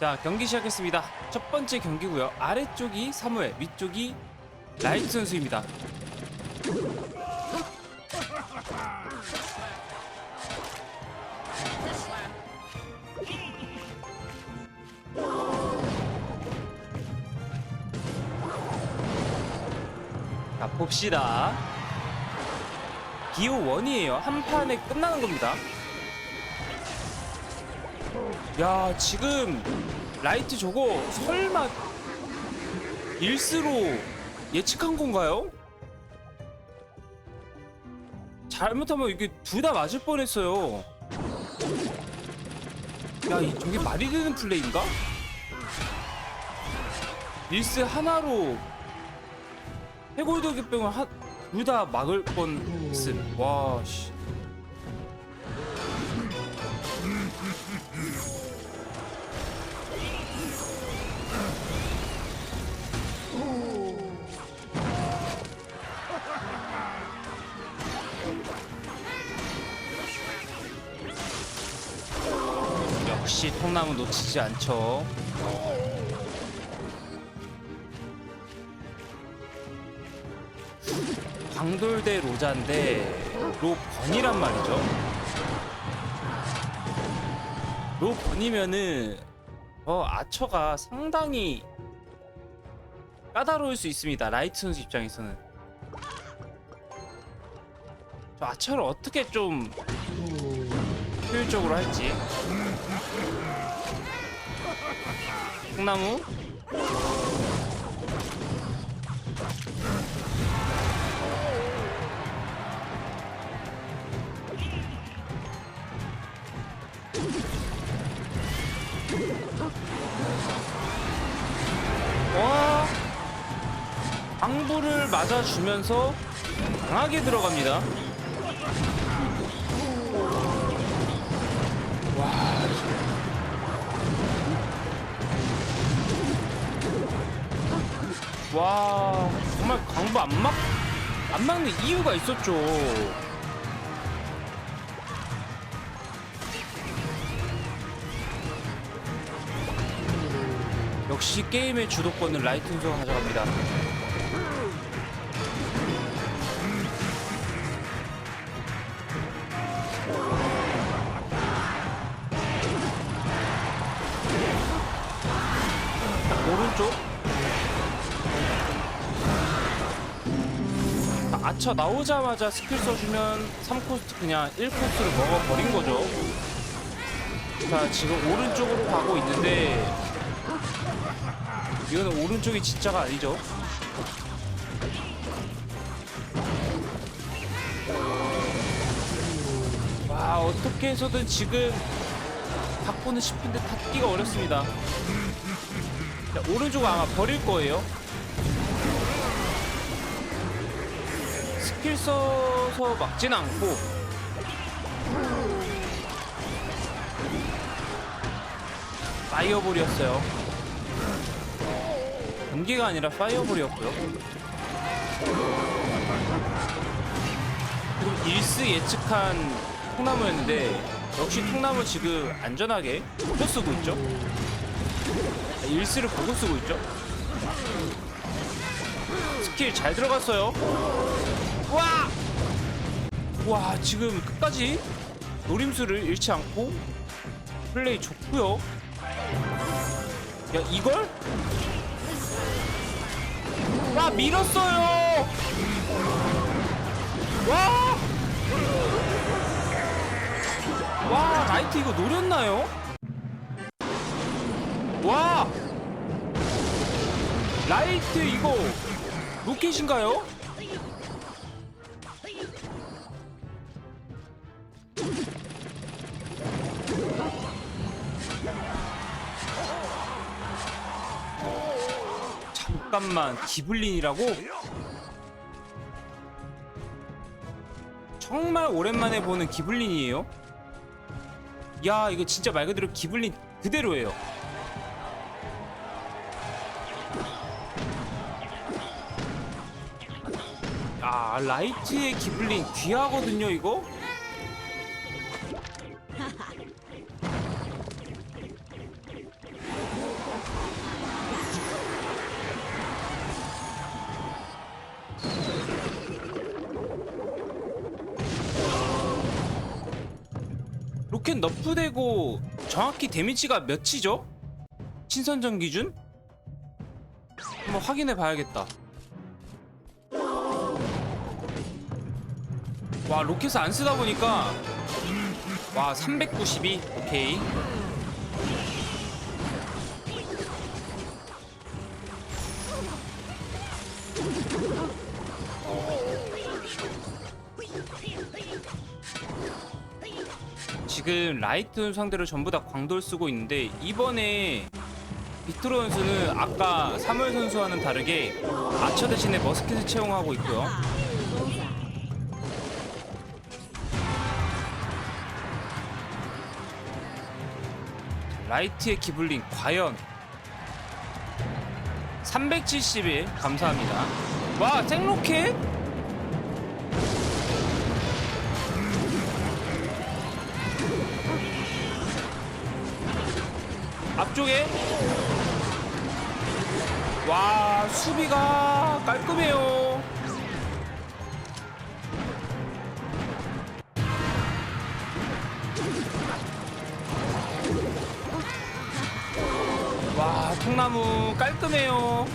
자 경기 시작했습니다. 첫 번째 경기고요. 아래쪽이 사무엘, 위쪽이 라이트 선수입니다. 자 봅시다. 기호 1이에요. 한 판에 끝나는 겁니다. 야 지금 라이트 저거 설마 일스로 예측한 건가요? 잘못하면 이게 둘 다 맞을 뻔했어요. 야, 이 저게 말이 되는 플레이인가? 일스 하나로 해골도기병을 둘다 막을 뻔했음. 와, 씨. 역시 통나무 놓치지 않죠. 광돌대 로자인데 로번이란 말이죠. 로번이면은 어 아처가 상당히 까다로울 수 있습니다. 라이트 선수 입장에서는 저 아처를 어떻게 좀 효율적으로 할지 콩나무? 와. 방부를 맞아주면서 강하게 들어갑니다 와 정말 광부 안 막, 안 막는 이유가 있었죠. 역시 게임의 주도권은 라이트 선수가 가져갑니다. 아차 나오자마자 스킬 써주면 3코스트 그냥 1코스를 먹어버린 거죠. 자, 지금 오른쪽으로 가고 있는데, 이거는 오른쪽이 진짜가 아니죠. 와, 어떻게 해서든 지금 바꾸는 싶은데 닫기가 어렵습니다. 자, 오른쪽은 아마 버릴 거예요. 스킬 써서 막진 않고. 파이어볼이었어요. 전기가 아니라 파이어볼이었고요. 일스 예측한 통나무였는데 역시 통나무 지금 안전하게 보고 쓰고 있죠? 일스를 보고 쓰고 있죠? 스킬 잘 들어갔어요 와! 와 지금 끝까지 노림수를 잃지 않고 플레이 좋고요 야 이걸? 와 밀었어요 와! 와 라이트 이거 노렸나요? 와! 라이트 이거 로켓인가요? 잠깐만 기블린이라고? 정말 오랜만에 보는 기블린이에요. 야 이거 진짜 말 그대로 기블린 그대로예요. 아 라이트의 기블린 귀하거든요 이거. 로켓 너프되고 정확히 데미지가 몇이죠? 신선전 기준? 한번 확인해 봐야겠다. 와 로켓을 안 쓰다 보니까 와 392 오케이 지금 라이트 상대로 전부 다 광돌 쓰고 있는데 이번에 빅토르 선수는 아까 3월 선수와는 다르게 아처 대신에 머스킷을 채용하고 있고요. 라이트의 기블링 과연 371 감사합니다. 와 생로켓? 앞쪽에 와 수비가 깔끔해요. 와 통나무 깔끔해요.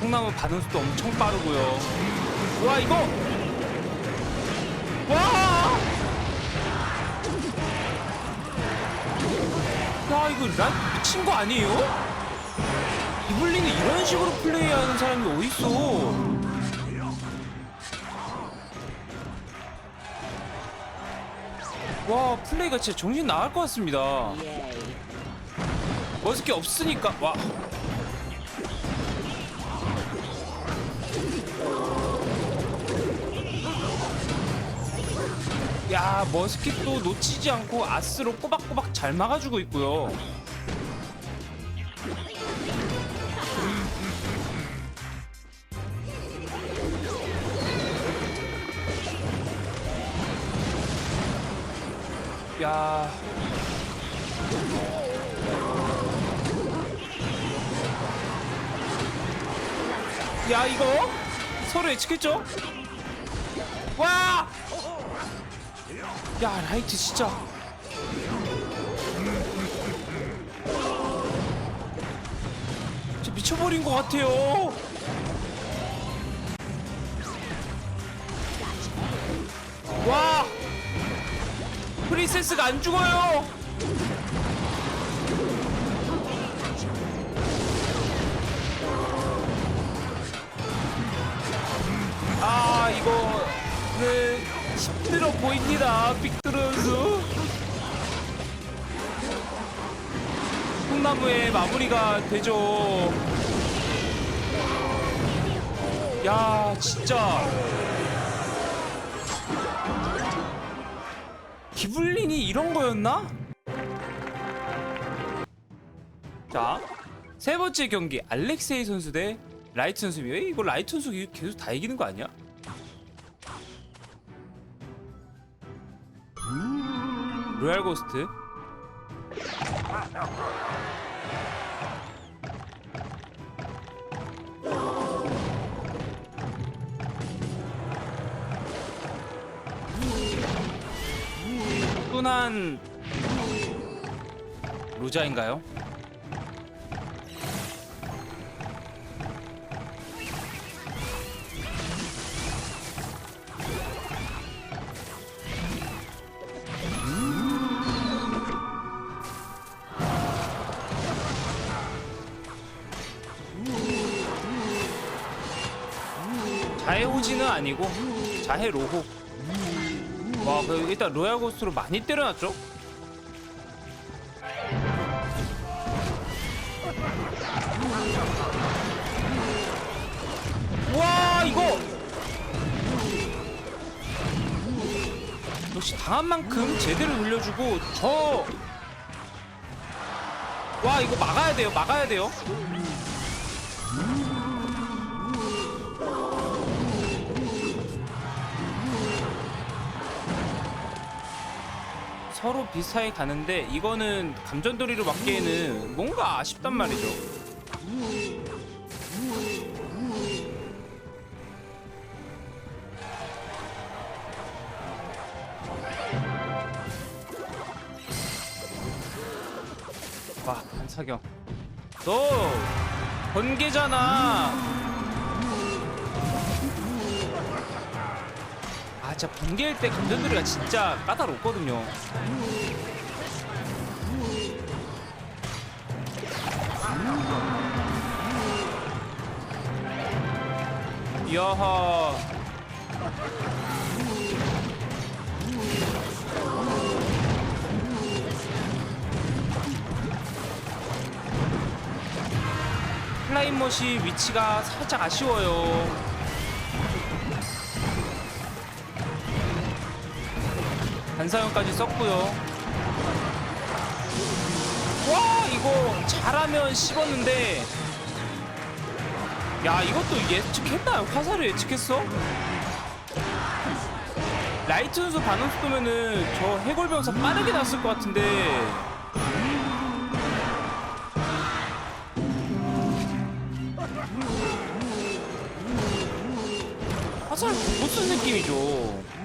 통나무 반응 속도 엄청 빠르고요. 와 이거 와! 야 이거 란 미친 거 아니에요? 이블린이 이런 식으로 플레이하는 사람이 어딨어? 와 플레이가 진짜 정신 나갈 것 같습니다. 머스기 없으니까 와. 야 머스킷도 놓치지 않고 아스로 꼬박꼬박 잘 막아주고 있고요. 야. 야 이거 서로 예측했죠? 와! 야 라이트 진짜. 진짜 미쳐버린 것 같아요. 와! 프린세스가 안 죽어요. 아 이거는 힘들어 보입니다 빅토르 선수 콩나무의 마무리가 되죠 야 진짜 기블린이 이런 거였나? 자, 세 번째 경기 알렉세이 선수 대 라이트 선수. 왜 이거 라이트 선수 계속 다 이기는 거 아니야? 로얄 고스트. 순한 루자인가요? 아니고 자해 로호. 와, 그 일단 로얄 고스트로 많이 때려놨죠? 와, 이거 역시 당한 만큼 제대로 돌려주고 저. 와, 이거 막아야 돼요. 막아야 돼요. 서로 비슷하게 가는데 이거는 감전돌이로 맞기에는 뭔가 아쉽단 말이죠. 아, 와, 반사경. 너 번개잖아. 진짜 번개일 때 감전들이가 진짜 까다롭거든요 야하 플라이머시 위치가 살짝 아쉬워요. 반사형까지 썼고요. 와 이거 잘하면 씹었는데 야 이것도 예측했나요? 화살을 예측했어? 라이트 선수 반응 속도면은 저 해골병사 빠르게 났을 것 같은데 화살 못 쓴 느낌이죠.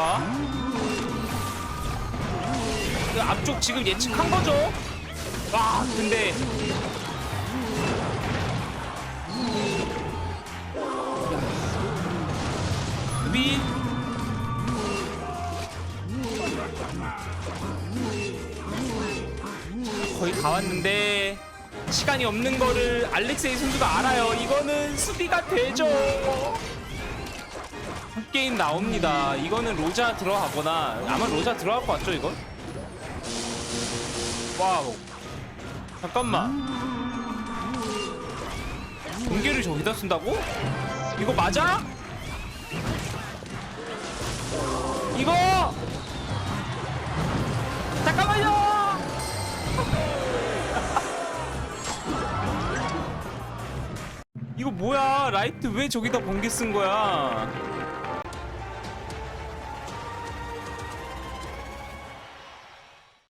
자, 그 앞쪽 지금 예측한 거죠? 와, 근데 비 거의 다 왔는데 시간이 없는 거를 알렉세이 선수가 알아요. 이거는 수비가 되죠. 한 게임 나옵니다. 이거는 로자 들어가거나 아마 로자 들어갈 것 같죠 이건? 와우. 잠깐만. 공개를 저기다 쓴다고? 이거 맞아? 이거 잠깐만요. 이거 뭐야 라이트 왜 저기다 번개 쓴 거야